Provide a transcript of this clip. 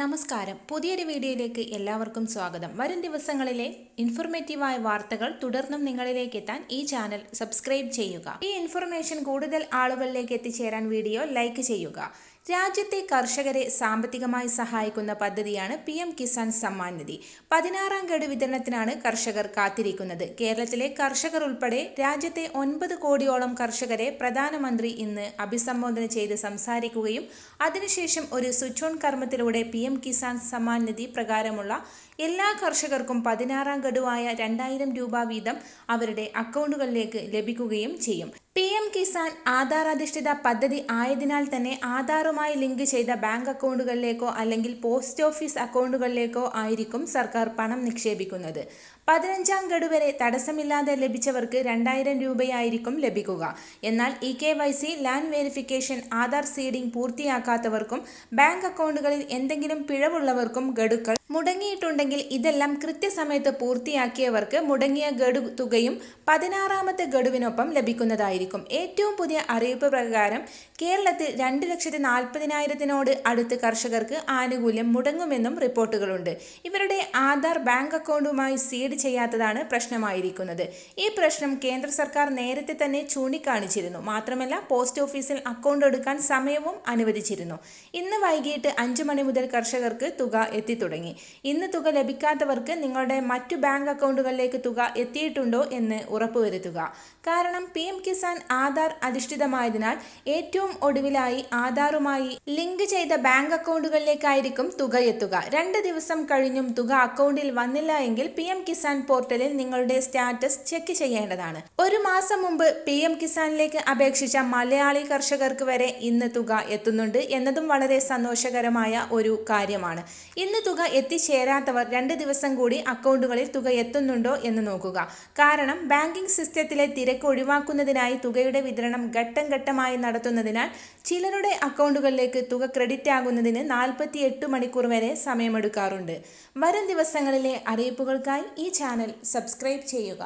നമസ്കാരം. പുതിയൊരു വീഡിയോയിലേക്ക് എല്ലാവർക്കും സ്വാഗതം. വരും ദിവസങ്ങളിലെ ഇൻഫോർമേറ്റീവായ വാർത്തകൾ തുടർന്നും നിങ്ങളിലേക്ക് എത്താൻ ഈ ചാനൽ സബ്സ്ക്രൈബ് ചെയ്യുക. ഈ ഇൻഫർമേഷൻ കൂടുതൽ ആളുകളിലേക്ക് എത്തിച്ചേരാൻ വീഡിയോ ലൈക്ക് ചെയ്യുക. രാജ്യത്തെ കർഷകരെ സാമ്പത്തികമായി സഹായിക്കുന്ന പദ്ധതിയാണ് പി എം കിസാൻ സമ്മാൻ നിധി. പതിനാറാം ഗഡു വിതരണത്തിനാണ് കർഷകർ കാത്തിരിക്കുന്നത്. കേരളത്തിലെ കർഷകർ ഉൾപ്പെടെ രാജ്യത്തെ ഒൻപത് കോടിയോളം കർഷകരെ പ്രധാനമന്ത്രി ഇന്ന് അഭിസംബോധന ചെയ്ത് സംസാരിക്കുകയും അതിനുശേഷം ഒരു സ്വിച്ച് ഓൺ കർമ്മത്തിലൂടെ പി എം കിസാൻ സമ്മാൻ നിധി പ്രകാരമുള്ള എല്ലാ കർഷകർക്കും പതിനാറാം ഗഡുവായ രണ്ടായിരം രൂപ വീതം അവരുടെ അക്കൗണ്ടുകളിലേക്ക് ലഭിക്കുകയും ചെയ്യും. പി എം കിസാൻ ആധാർ അധിഷ്ഠിത പദ്ധതി ആയതിനാൽ തന്നെ ആധാറുമായി ലിങ്ക് ചെയ്ത ബാങ്ക് അക്കൗണ്ടുകളിലേക്കോ അല്ലെങ്കിൽ പോസ്റ്റ് ഓഫീസ് അക്കൗണ്ടുകളിലേക്കോ ആയിരിക്കും സർക്കാർ പണം നിക്ഷേപിക്കുന്നത്. പതിനഞ്ചാം ഗഡു വരെ തടസ്സമില്ലാതെ ലഭിച്ചവർക്ക് രണ്ടായിരം രൂപയായിരിക്കും ലഭിക്കുക. എന്നാൽ E K Y C land verification Aadhaar seeding പൂർത്തിയാക്കാത്തവർക്കും bank അക്കൗണ്ടുകളിൽ എന്തെങ്കിലും പിഴവുള്ളവർക്കും ഗഡുക്കൾ മുടങ്ങിയിട്ടുണ്ടെങ്കിൽ ഇതെല്ലാം കൃത്യസമയത്ത് പൂർത്തിയാക്കിയവർക്ക് മുടങ്ങിയ ഗഡു തുകയും പതിനാറാമത്തെ ഗഡുവിനൊപ്പം ലഭിക്കുന്നതായിരിക്കും. ഏറ്റവും പുതിയ അറിയിപ്പ് പ്രകാരം കേരളത്തിൽ രണ്ട് ലക്ഷത്തി നാൽപ്പതിനായിരത്തിനോട് അടുത്ത് കർഷകർക്ക് ആനുകൂല്യം മുടങ്ങുമെന്നും റിപ്പോർട്ടുകളുണ്ട്. ഇവരുടെ ആധാർ ബാങ്ക് അക്കൗണ്ടുമായി സീഡ് ചെയ്യാത്തതാണ് പ്രശ്നമായിരിക്കുന്നത്. ഈ പ്രശ്നം കേന്ദ്ര സർക്കാർ നേരത്തെ തന്നെ ചൂണ്ടിക്കാണിച്ചിരുന്നു. മാത്രമല്ല പോസ്റ്റ് ഓഫീസിൽ അക്കൗണ്ട് എടുക്കാൻ സമയവും അനുവദിച്ചിരുന്നു. ഇന്ന് വൈകിട്ട് അഞ്ചു മണി മുതൽ കർഷകർക്ക് തുക എത്തിത്തുടങ്ങി. ഇന്ന് തുക ലഭിക്കാത്തവർക്ക് നിങ്ങളുടെ മറ്റു ബാങ്ക് അക്കൗണ്ടുകളിലേക്ക് തുക എത്തിയിട്ടുണ്ടോ എന്ന് ഉറപ്പുവരുത്തുക. കാരണം പി എം കിസാൻ ആധാർ അധിഷ്ഠിതമായതിനാൽ ഏറ്റവും ഒടുവിലായി ആധാറുമായി ലിങ്ക് ചെയ്ത ബാങ്ക് അക്കൗണ്ടുകളിലേക്കായിരിക്കും തുക എത്തുക. രണ്ട് ദിവസം കഴിഞ്ഞും തുക അക്കൗണ്ടിൽ വന്നില്ല എങ്കിൽ പി എം കിസാൻ പോർട്ടലിൽ നിങ്ങളുടെ സ്റ്റാറ്റസ് ചെക്ക് ചെയ്യേണ്ടതാണ്. ഒരു മാസം മുമ്പ് പി എം കിസാനിലേക്ക് അപേക്ഷിച്ച മലയാളി കർഷകർക്ക് വരെ ഇന്ന് തുക എത്തുന്നുണ്ട് എന്നതും വളരെ സന്തോഷകരമായ ഒരു കാര്യമാണ്. ഇന്ന് തുക എത്തിച്ചേരാത്തവർ രണ്ട് ദിവസം കൂടി അക്കൗണ്ടുകളിൽ തുക എത്തുന്നുണ്ടോ എന്ന് നോക്കുക. കാരണം ബാങ്കിംഗ് സിസ്റ്റത്തിലെ തിരക്ക് ഒഴിവാക്കുന്നതിനായി തുകയുടെ വിതരണം ഘട്ടം ഘട്ടമായി നടത്തുന്നതിനാൽ ചിലരുടെ അക്കൗണ്ടുകളിലേക്ക് തുക ക്രെഡിറ്റ് ആകുന്നതിന് നാൽപ്പത്തി എട്ട് മണിക്കൂർ വരെ സമയമെടുക്കാറുണ്ട്. വരും ദിവസങ്ങളിലെ അറിയിപ്പുകൾക്കായി ഈ ചാനൽ സബ്സ്ക്രൈബ് ചെയ്യുക.